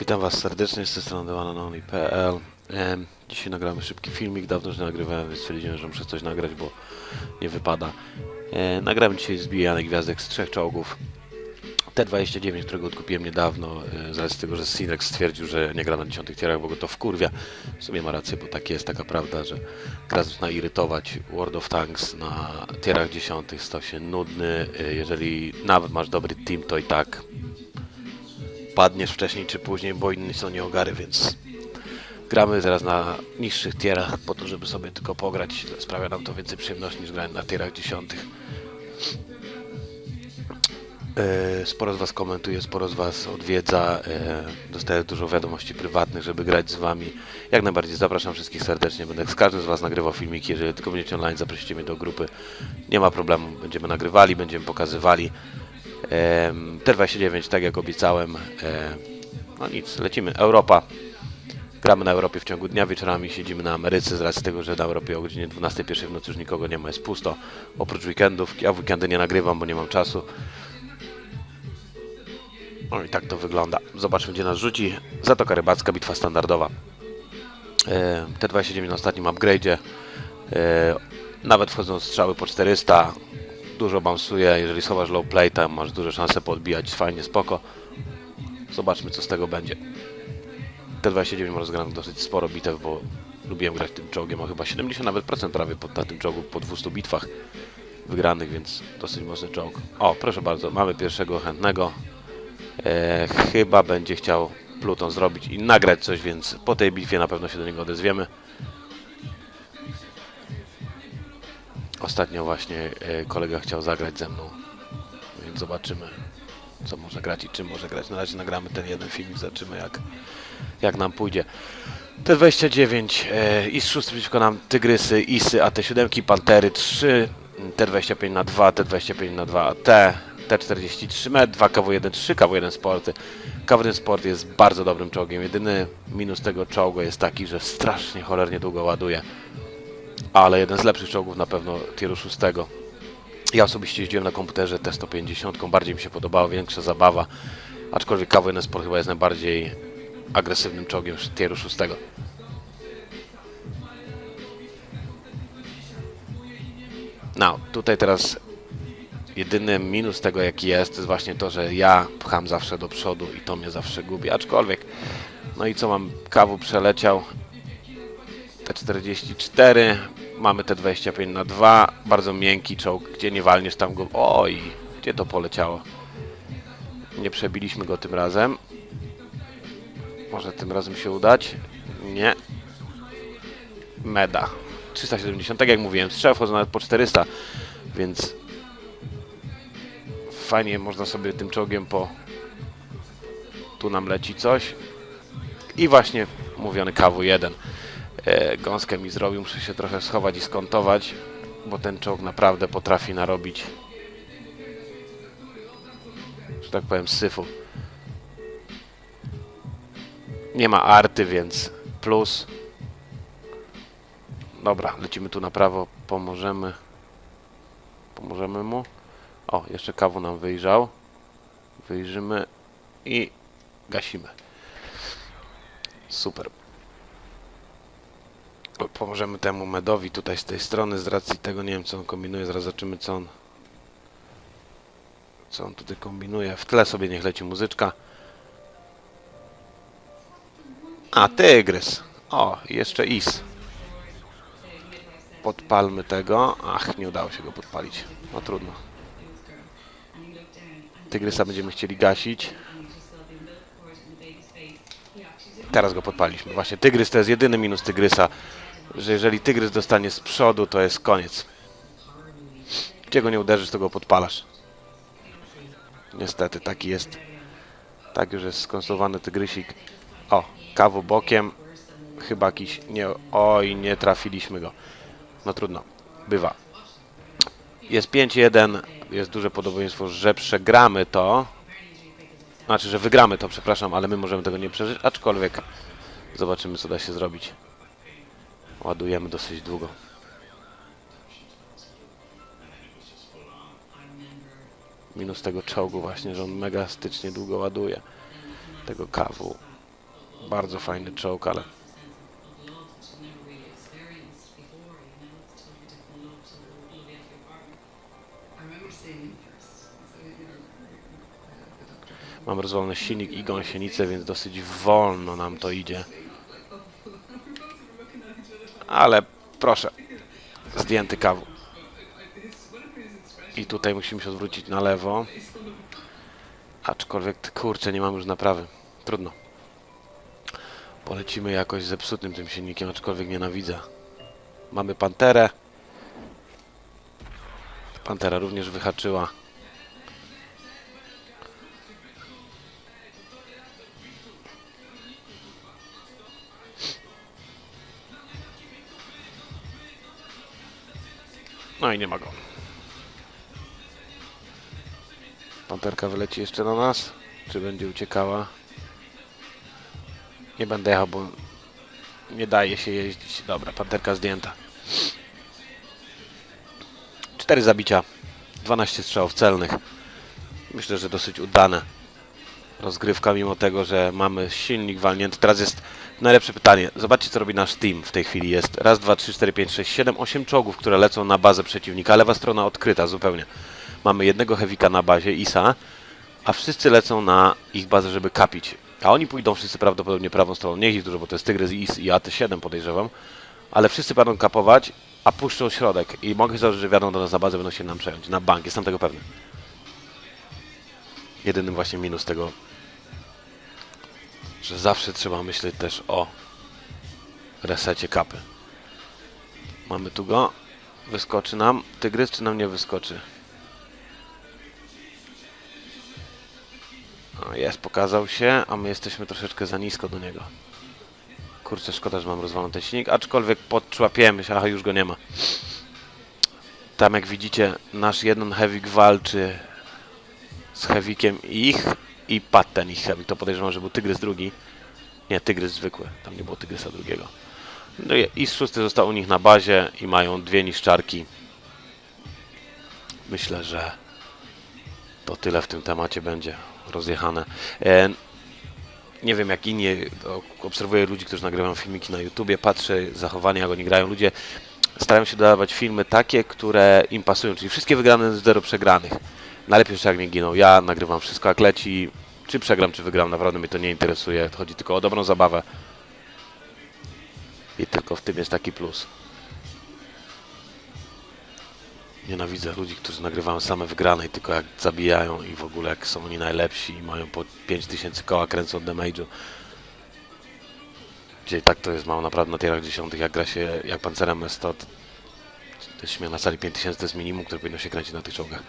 Witam Was serdecznie z tej strony Dzisiaj nagramy szybki filmik, dawno już nie nagrywałem, więc stwierdziłem, że muszę coś nagrać, bo nie wypada. E, nagrałem dzisiaj zbijane gwiazdek z trzech czołgów. T29, którego odkupiłem niedawno, e, z tego, że Sinex stwierdził, że nie gra na 10 tierach, bo go to wkurwia. W sumie ma rację, bo tak jest taka prawda, że gra zaczyna irytować. World of Tanks na tierach 10 stał się nudny. E, Jeżeli nawet masz dobry team, to i tak padniesz wcześniej czy później, bo inni są nieogary, więc gramy teraz na niższych tierach po to, żeby sobie tylko pograć. Sprawia nam to więcej przyjemności niż granie na tierach dziesiątych. E, Sporo z Was komentuje, sporo z Was odwiedza. e, Dostaję dużo wiadomości prywatnych, żeby grać z Wami. Jak najbardziej zapraszam wszystkich serdecznie. Będę z każdym z Was nagrywał filmiki. Jeżeli tylko będziecie online, zaprosicie mnie do grupy. Nie ma problemu. Będziemy nagrywali, będziemy pokazywali. Em, T29, tak jak obiecałem. No nic, lecimy. Europa. Gramy na Europie w ciągu dnia, wieczorami siedzimy na Ameryce z racji tego, że na Europie o godzinie 12.01 w nocy już nikogo nie ma, jest pusto. Oprócz weekendów. Ja w weekendy nie nagrywam, bo nie mam czasu. No i tak to wygląda. Zobaczmy, gdzie nas rzuci. Zatoka Rybacka, bitwa standardowa. E, T29 na ostatnim upgrade'zie. Nawet wchodzą strzały po 400. Dużo bounsuje. Jeżeli schowasz low tam masz duże szanse podbijać. Fajnie, spoko. Zobaczmy, co z tego będzie. T29 rozgrałem dosyć sporo bitew, bo lubiłem grać tym czołgiem. Ma chyba 70 nawet procent prawie po, na tym czołgu po 200 bitwach wygranych, więc dosyć mocny czołg. O, proszę bardzo, mamy pierwszego chętnego. E, chyba będzie chciał Pluton zrobić i nagrać coś, więc po tej bitwie na pewno się do niego odezwiemy. Ostatnio właśnie e, kolega chciał zagrać ze mną, więc zobaczymy co może grać i czym może grać. Na razie nagramy ten jeden filmik, zobaczymy jak, jak nam pójdzie. T29, e, IS-6 przeciwko nam Tygrysy, ISy, AT7, Pantery 3, T25 na 2, T25 na 2 AT, T43 MED, 2 KW1 3, KW1 Sporty. KW1 Sport jest bardzo dobrym czołgiem. Jedyny minus tego czołgu jest taki, że strasznie cholernie długo ładuje. Ale jeden z lepszych czołgów na pewno tieru 6. Ja osobiście jeździłem na komputerze T150, bardziej mi się podobała, większa zabawa. Aczkolwiek KW1 Sport chyba jest najbardziej agresywnym czołgiem tieru 6. No, tutaj teraz jedyny minus tego jaki jest, to jest właśnie to, że ja pcham zawsze do przodu i to mnie zawsze gubi, aczkolwiek no i co mam, kawu przeleciał T44 mamy T25 na 2 bardzo miękki czołg, gdzie nie walniesz tam go, oj, gdzie to poleciało? Nie przebiliśmy go tym razem. Może tym razem się udać? Nie. Meda. 370, tak jak mówiłem, strzał wchodzą nawet po 400 więc fajnie można sobie tym czołgiem po tu nam leci coś. I właśnie mówiony KW1 e, gąskę mi zrobił, muszę się trochę schować i skontować bo ten czołg naprawdę potrafi narobić że tak powiem syfu nie ma arty, więc plus dobra, lecimy tu na prawo pomożemy pomożemy mu o, jeszcze kawu nam wyjrzał. Wyjrzymy i gasimy. Super. Pomożemy temu medowi tutaj z tej strony, z racji tego nie wiem co on kombinuje, zaraz zobaczymy co on co on tutaj kombinuje. W tle sobie niech leci muzyczka. A, tygrys. O, jeszcze is. Podpalmy tego. Ach, nie udało się go podpalić. No trudno. Tygrysa będziemy chcieli gasić. Teraz go podpaliśmy. Właśnie tygrys to jest jedyny minus tygrysa, że jeżeli tygrys dostanie z przodu, to jest koniec. Gdzie go nie uderzysz, to go podpalasz. Niestety, taki jest. Tak już jest skonstruowany tygrysik. O, kawu bokiem. Chyba jakiś... Nie, oj, nie trafiliśmy go. No trudno. Bywa. Jest 5-1. Jest duże podobieństwo, że przegramy to. Znaczy, że wygramy to, przepraszam, ale my możemy tego nie przeżyć. Aczkolwiek zobaczymy, co da się zrobić. Ładujemy dosyć długo. Minus tego czołgu właśnie, że on mega stycznie długo ładuje. Tego kawu. Bardzo fajny czołg, ale mam rozwalony silnik i gąsienicę, więc dosyć wolno nam to idzie. Ale proszę, zdjęty kawu. I tutaj musimy się odwrócić na lewo. Aczkolwiek, kurczę, nie mam już naprawy. Trudno. Polecimy jakoś zepsutym tym silnikiem, aczkolwiek nienawidzę. Mamy Panterę. Pantera również wyhaczyła. No i nie ma go. Panterka wyleci jeszcze na nas? Czy będzie uciekała? Nie będę jechał, bo nie daje się jeździć. Dobra, panterka zdjęta. 4 zabicia, 12 strzałów celnych. Myślę, że dosyć udane. Rozgrywka, mimo tego, że mamy silnik walnięty. Teraz jest najlepsze pytanie. Zobaczcie, co robi nasz team w tej chwili. Jest raz, dwa, trzy, cztery, pięć, sześć, siedem, osiem czołgów, które lecą na bazę przeciwnika. Lewa strona odkryta zupełnie. Mamy jednego Hewika na bazie, Isa, a wszyscy lecą na ich bazę, żeby kapić. A oni pójdą wszyscy prawdopodobnie prawą stroną. Nie ich dużo, bo to jest Tygrys, Is i AT-7 podejrzewam. Ale wszyscy będą kapować, a puszczą środek. I mogę założyć, że wiadą do nas na bazę, będą się nam przejąć. Na bank, jestem tego pewny. Jedynym właśnie minus tego, że zawsze trzeba myśleć też o resecie kapy. Mamy tu go. Wyskoczy nam. Tygrys czy nam nie wyskoczy? O, jest, pokazał się, a my jesteśmy troszeczkę za nisko do niego. Kurczę, szkoda, że mam rozwalony ten silnik, aczkolwiek podczłapiemy się, aha, już go nie ma. Tam jak widzicie, nasz jeden Hewik walczy z Hewikiem ich i padł ten ich Hewik. To podejrzewam, że był Tygrys drugi. Nie, Tygrys zwykły. Tam nie było Tygrysa drugiego. No i, i szósty został u nich na bazie i mają dwie niszczarki. Myślę, że to tyle w tym temacie będzie rozjechane. E, nie wiem jak inni, obserwuję ludzi, którzy nagrywają filmiki na YouTubie, patrzę zachowania, jak oni grają. Ludzie starają się dodawać filmy takie, które im pasują, czyli wszystkie wygrane z zero przegranych. Najlepiej jeszcze jak nie giną. Ja nagrywam wszystko jak leci. Czy przegram, czy wygram, naprawdę mnie to nie interesuje. Chodzi tylko o dobrą zabawę. I tylko w tym jest taki plus. Nienawidzę ludzi, którzy nagrywają same wygrane i tylko jak zabijają i w ogóle jak są oni najlepsi i mają po 5000 koła kręcą od damage'u. Gdzie tak to jest mało naprawdę na tierach dziesiątych, jak gra się jak pancerem S100 to to jest śmiech na sali 5000 to jest minimum, które powinno się kręcić na tych czołgach.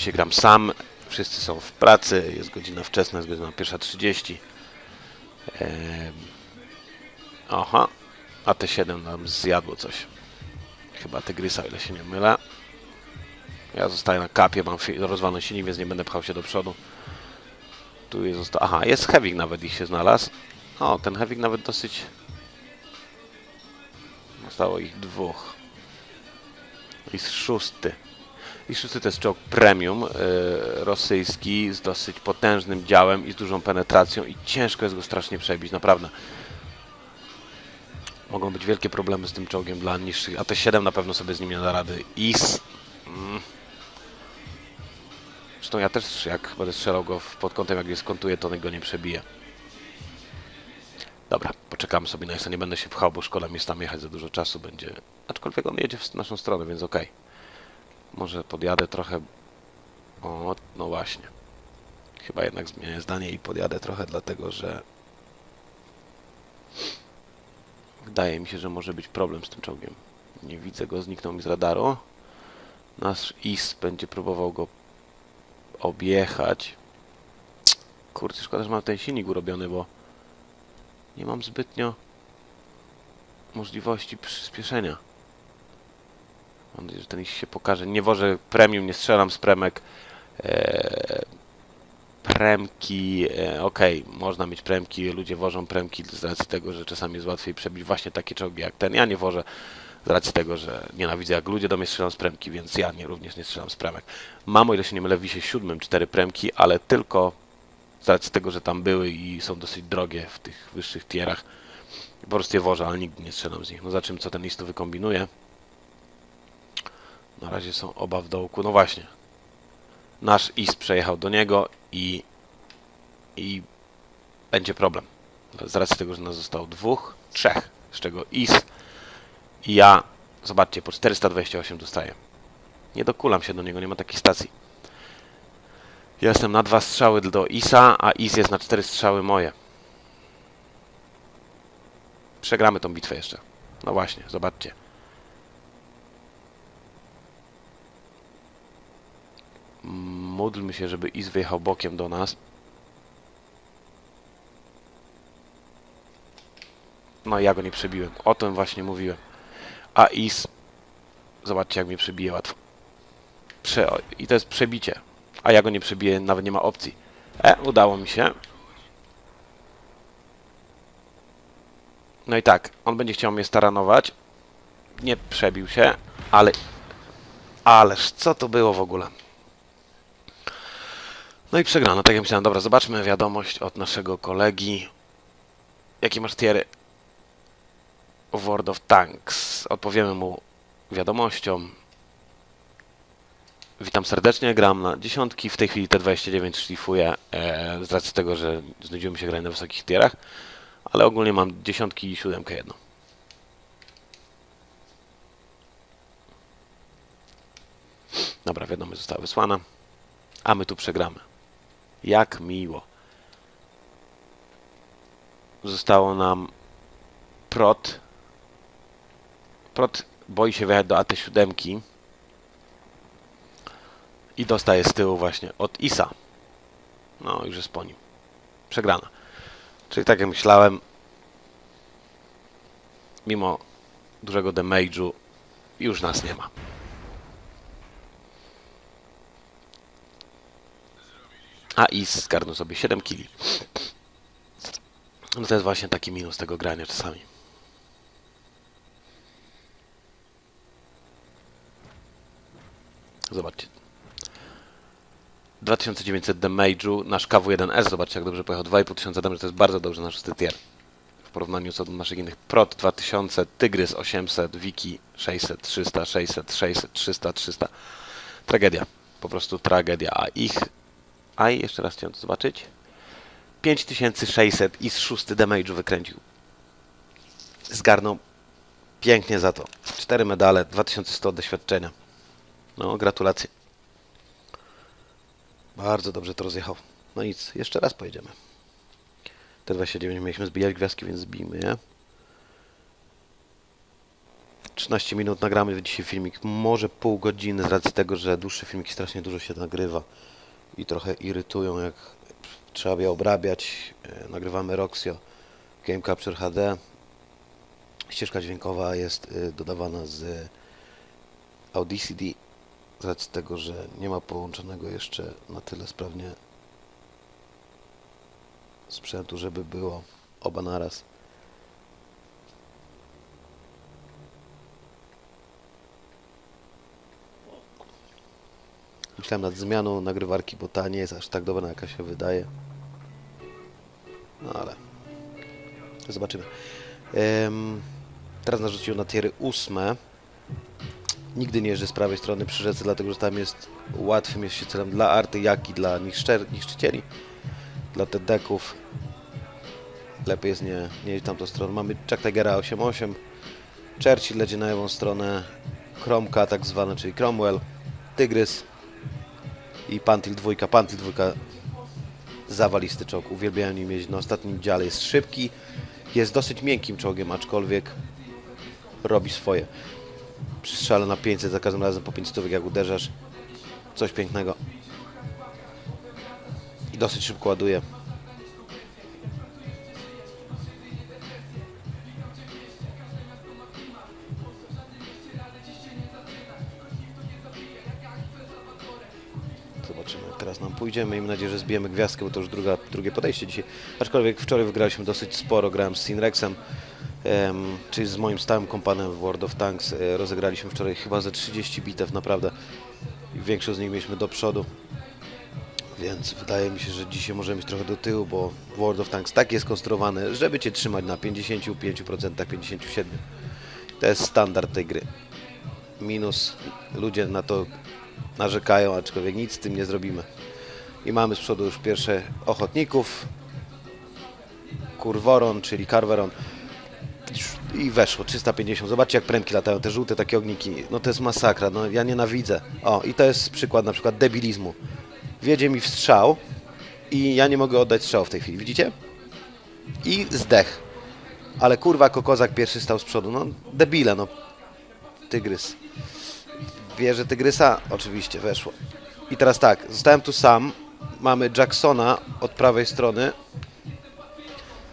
Dzisiaj gram sam, wszyscy są w pracy, jest godzina wczesna, jest godzina 1.30. Ehm. Aha, a te 7 nam zjadło coś. Chyba tygrysa, o ile się nie mylę. Ja zostaję na kapie, mam rozwalony silnik, więc nie będę pchał się do przodu. Tu jest zosta- Aha, jest Hewik nawet ich się znalazł. O, ten Hewik nawet dosyć... Zostało ich dwóch. Z szósty. I szósty to jest czołg premium, yy, rosyjski, z dosyć potężnym działem i z dużą penetracją i ciężko jest go strasznie przebić, naprawdę. Mogą być wielkie problemy z tym czołgiem dla niższych, a te 7 na pewno sobie z nim nie da rady. IS. Mm. Zresztą ja też, jak będę strzelał go pod kątem, jak je skontuję, to go nie przebije. Dobra, poczekamy sobie na jeszcze, nie będę się pchał, bo szkoda mi jest tam jechać za dużo czasu będzie. Aczkolwiek on jedzie w naszą stronę, więc okej. Może podjadę trochę. O, no właśnie. Chyba jednak zmienię zdanie i podjadę trochę, dlatego że Wydaje mi się, że może być problem z tym czołgiem. Nie widzę go, zniknął mi z radaru. Nasz IS będzie próbował go objechać. Kurczę, szkoda, że mam ten silnik urobiony, bo nie mam zbytnio możliwości przyspieszenia. Mam nadzieję, że ten IS się pokaże. Nie wożę premium, nie strzelam z premek. Eee, premki, e, okej, można mieć premki, ludzie wożą premki z racji tego, że czasami jest łatwiej przebić właśnie takie czołgi jak ten. Ja nie wożę z racji tego, że nienawidzę jak ludzie do mnie strzelają z premki, więc ja nie, również nie strzelam z premek. Mam, o ile się nie mylę, w wisie siódmym cztery premki, ale tylko z racji tego, że tam były i są dosyć drogie w tych wyższych tierach. Po prostu je wożę, ale nigdy nie strzelam z nich. No zobaczymy, co ten list tu wykombinuje. Na razie są oba w dołku. No właśnie. Nasz IS przejechał do niego i, i będzie problem. Z racji tego, że nas zostało dwóch, trzech, z czego IS i ja, zobaczcie, po 428 dostaję. Nie dokulam się do niego, nie ma takiej stacji. Ja jestem na dwa strzały do ISA, a IS jest na cztery strzały moje. Przegramy tą bitwę jeszcze. No właśnie, zobaczcie. Módlmy się, żeby Is wyjechał bokiem do nas. No ja go nie przebiłem. O tym właśnie mówiłem. A Is... Zobaczcie jak mnie przebije łatwo. Prze... I to jest przebicie. A ja go nie przebiję, nawet nie ma opcji. E, udało mi się. No i tak, on będzie chciał mnie staranować. Nie przebił się, ale... Ależ, co to było w ogóle? No i przegrano, tak jak myślałem. Dobra, zobaczmy wiadomość od naszego kolegi. Jakie masz tiery? w World of Tanks. Odpowiemy mu wiadomością. Witam serdecznie, gram na dziesiątki, w tej chwili T29 szlifuję e, z racji tego, że znudziło mi się grać na wysokich tierach, ale ogólnie mam dziesiątki i siódemkę jedną. Dobra, wiadomość została wysłana, a my tu przegramy. Jak miło. Zostało nam prot. Prot boi się wjechać do AT7 i dostaje z tyłu właśnie od ISA. No, już jest po nim. Przegrana. Czyli tak jak myślałem, mimo dużego damage'u już nas nie ma. A IS zgarnął sobie 7 kili. No to jest właśnie taki minus tego grania czasami. Zobaczcie. 2900 damage'u, nasz KW1S, zobaczcie jak dobrze pojechał, 2500 damage, to jest bardzo dobrze nasz szósty tier. W porównaniu co do naszych innych. Prot 2000, Tygrys 800, Wiki 600, 300, 600, 600, 300, 300. Tragedia. Po prostu tragedia. A ich... A i jeszcze raz chciałem to zobaczyć. 5600 i z szósty damage'u wykręcił. Zgarnął pięknie za to. Cztery medale, 2100 doświadczenia. No, gratulacje. Bardzo dobrze to rozjechał. No nic, jeszcze raz pojedziemy. Te 29 mieliśmy zbijać gwiazdki, więc zbijmy je. 13 minut nagramy dzisiaj filmik, może pół godziny z racji tego, że dłuższe filmiki strasznie dużo się nagrywa i trochę irytują, jak trzeba je obrabiać. E, Nagrywamy Roxio Game Capture HD. Ścieżka dźwiękowa jest y, dodawana z Audacity z racji tego, że nie ma połączonego jeszcze na tyle sprawnie sprzętu, żeby było oba naraz. Myślałem nad zmianą nagrywarki, bo ta nie jest aż tak dobra, jaka się wydaje. No ale zobaczymy. Teraz narzucił na tiery ósme. Nigdy nie jeżdżę z prawej strony przy rzece, dlatego że tam jest łatwym jest się celem dla arty, jak i dla niszczer- niszczycieli. Dla TD-ków. Lepiej jest nie, nie iść tamtą stronę. Mamy Chuck Tigera 8.8. Churchill leci na lewą stronę. Kromka tak zwana, czyli Cromwell. Tygrys. I Pantil dwójka. Pantil dwójka zawalisty czołg. Uwielbiałem nim jeździć na ostatnim dziale. Jest szybki. Jest dosyć miękkim czołgiem, aczkolwiek robi swoje. Przy strzale na 500 za każdym razem po 5 stówek jak uderzasz. Coś pięknego. I dosyć szybko ładuje. Jak teraz nam pójdzie. Miejmy nadzieję, że zbijemy gwiazdkę, bo to już druga, drugie podejście dzisiaj. Aczkolwiek wczoraj wygraliśmy dosyć sporo. Grałem z Sinrexem, em, czyli z moim stałym kompanem w World of Tanks. E, rozegraliśmy wczoraj chyba ze 30 bitew, naprawdę. Większość z nich mieliśmy do przodu. Więc wydaje mi się, że dzisiaj możemy być trochę do tyłu, bo World of Tanks tak jest konstruowane, żeby Cię trzymać na 55%, 57%. To jest standard tej gry. Minus ludzie na to narzekają, aczkolwiek nic z tym nie zrobimy. I mamy z przodu już pierwsze ochotników. Kurworon, czyli Carveron. I weszło, 350. Zobaczcie jak prędki latają, te żółte takie ogniki. No to jest masakra, no ja nienawidzę. O, i to jest przykład na przykład debilizmu. Wiedzie mi w strzał i ja nie mogę oddać strzału w tej chwili, widzicie? I zdech. Ale kurwa kokozak pierwszy stał z przodu, no debile, no. Tygrys. Bierze tygrysa? Oczywiście, weszło. I teraz tak, zostałem tu sam. Mamy Jacksona od prawej strony.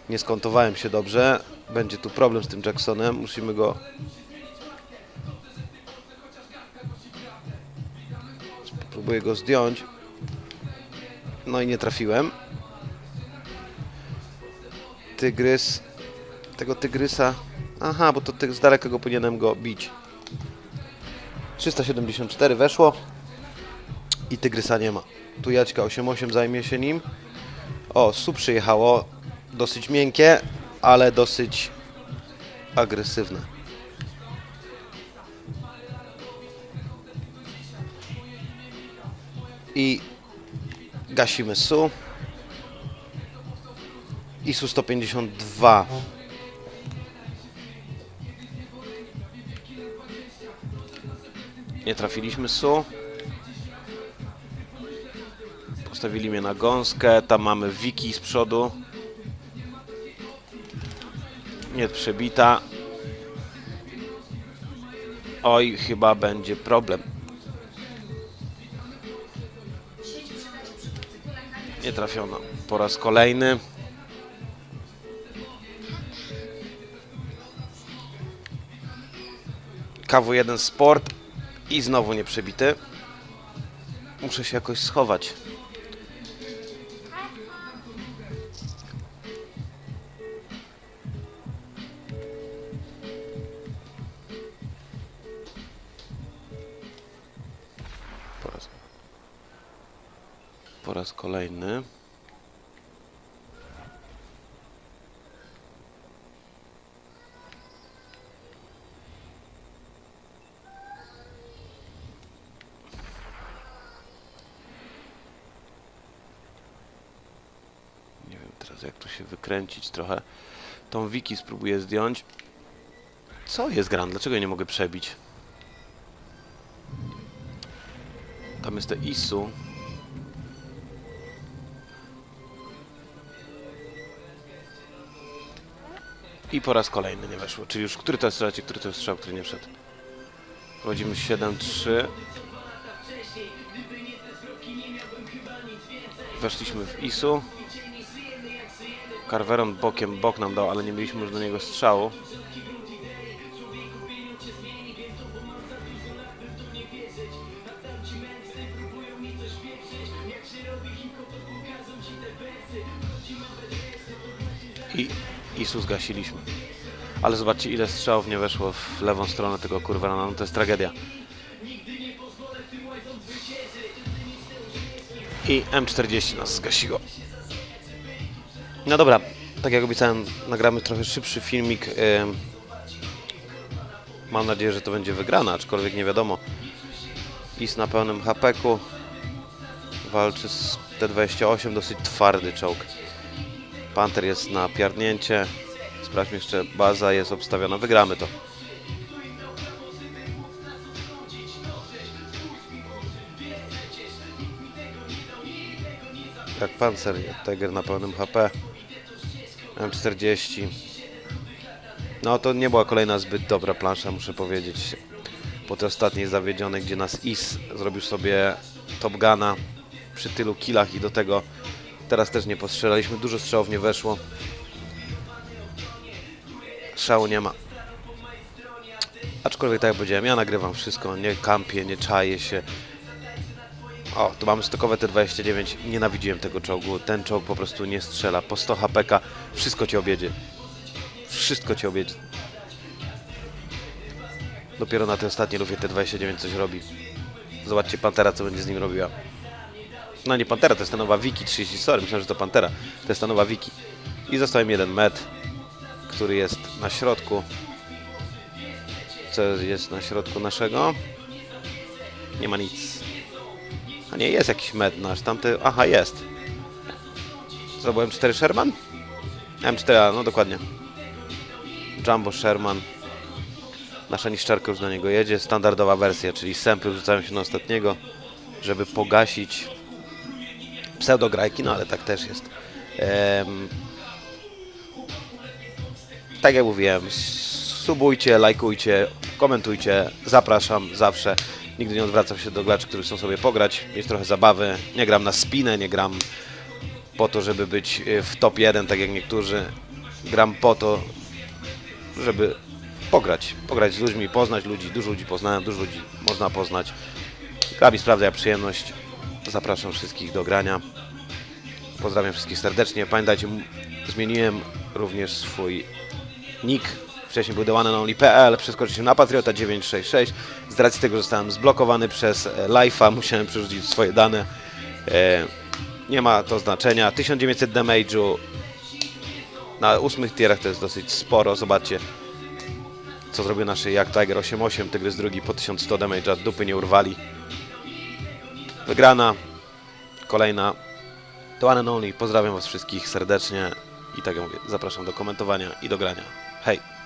Nie skontowałem się dobrze. Będzie tu problem z tym Jacksonem. Musimy go... Próbuję go zdjąć. No i nie trafiłem. Tygrys. Tego tygrysa... Aha, bo to ty z daleka go powinienem go bić. 374 weszło. I tygrysa nie ma. Tu Jaćka 88 zajmie się nim. O, su przyjechało. Dosyć miękkie, ale dosyć agresywne. I gasimy su. I su 152. Nie trafiliśmy su. Postawili mnie na gąskę. Tam mamy Wiki z przodu. Nie przebita. Oj, chyba będzie problem. Nie trafiono. Po raz kolejny. KW1 Sport i znowu nie przebity. Muszę się jakoś schować. Jak tu się wykręcić trochę. Tą wiki spróbuję zdjąć. Co jest gran? Dlaczego ja nie mogę przebić? Tam jest te ISU. I po raz kolejny nie weszło. Czyli już który to jest strzał, który to jest strzał, który nie wszedł. Wchodzimy 7-3. Weszliśmy w ISU. Carveron bokiem, bok nam dał, ale nie mieliśmy już do niego strzału. I ISU zgasiliśmy. Ale zobaczcie ile strzałów nie weszło w lewą stronę tego kurwa, no to jest tragedia. I M40 nas zgasiło. No dobra, tak jak obiecałem, nagramy trochę szybszy filmik. Mam nadzieję, że to będzie wygrana, aczkolwiek nie wiadomo. Is na pełnym HP-ku. Walczy z T28, dosyć twardy czołg. Panther jest na piardnięcie. Sprawdźmy jeszcze, baza jest obstawiona. Wygramy to. Jak pancer, Tiger na pełnym HP. M40. No to nie była kolejna zbyt dobra plansza, muszę powiedzieć. Po tej ostatniej zawiedzionej, gdzie nas Is zrobił sobie Top Guna przy tylu killach i do tego teraz też nie postrzelaliśmy. Dużo strzałów nie weszło. Szału nie ma. Aczkolwiek tak jak powiedziałem, ja nagrywam wszystko, nie kampię, nie czaję się. O, tu mamy stokowe T29. Nienawidziłem tego czołgu. Ten czołg po prostu nie strzela. Po 100 HPK wszystko cię objedzie. Wszystko cię objedzie. Dopiero na tej ostatniej lufie T29 coś robi. Zobaczcie Pantera, co będzie z nim robiła. No nie Pantera, to jest ta nowa Wiki 30 sorry, myślałem, że to Pantera. To jest ta nowa Wiki. I został mi jeden med, który jest na środku. Co jest na środku naszego? Nie ma nic. A nie, jest jakiś med nasz, tamty... Aha, jest. Zrobiłem 4 Sherman? M4, no dokładnie. Jumbo Sherman. Nasza niszczarka już do niego jedzie. Standardowa wersja, czyli sępy wrzucają się na ostatniego, żeby pogasić pseudograjki, no ale tak też jest. Em, tak jak mówiłem, subujcie, lajkujcie, komentujcie, zapraszam zawsze. Nigdy nie odwracam się do graczy, którzy chcą sobie pograć, mieć trochę zabawy. Nie gram na spinę, nie gram po to, żeby być y, w top 1, tak jak niektórzy. Gram po to, żeby pograć. Pograć z ludźmi, poznać ludzi. Dużo ludzi poznałem, dużo ludzi można poznać. Gra mi sprawia przyjemność. Zapraszam wszystkich do grania. Pozdrawiam wszystkich serdecznie. Pamiętajcie, zmieniłem również swój nick. Wcześniej był theoneandonly.pl, przeskoczyłem na Patriota 966. Z racji tego zostałem zblokowany przez e, Life'a, musiałem przerzucić swoje dane. E, nie ma to znaczenia. 1900 damage'u na ósmych tierach to jest dosyć sporo. Zobaczcie, co zrobił nasz jak Tiger 8.8, Tygrys drugi po 1100 damage'a, dupy nie urwali. Wygrana, kolejna. To one and only. Pozdrawiam Was wszystkich serdecznie i tak jak mówię, zapraszam do komentowania i do grania. Hej!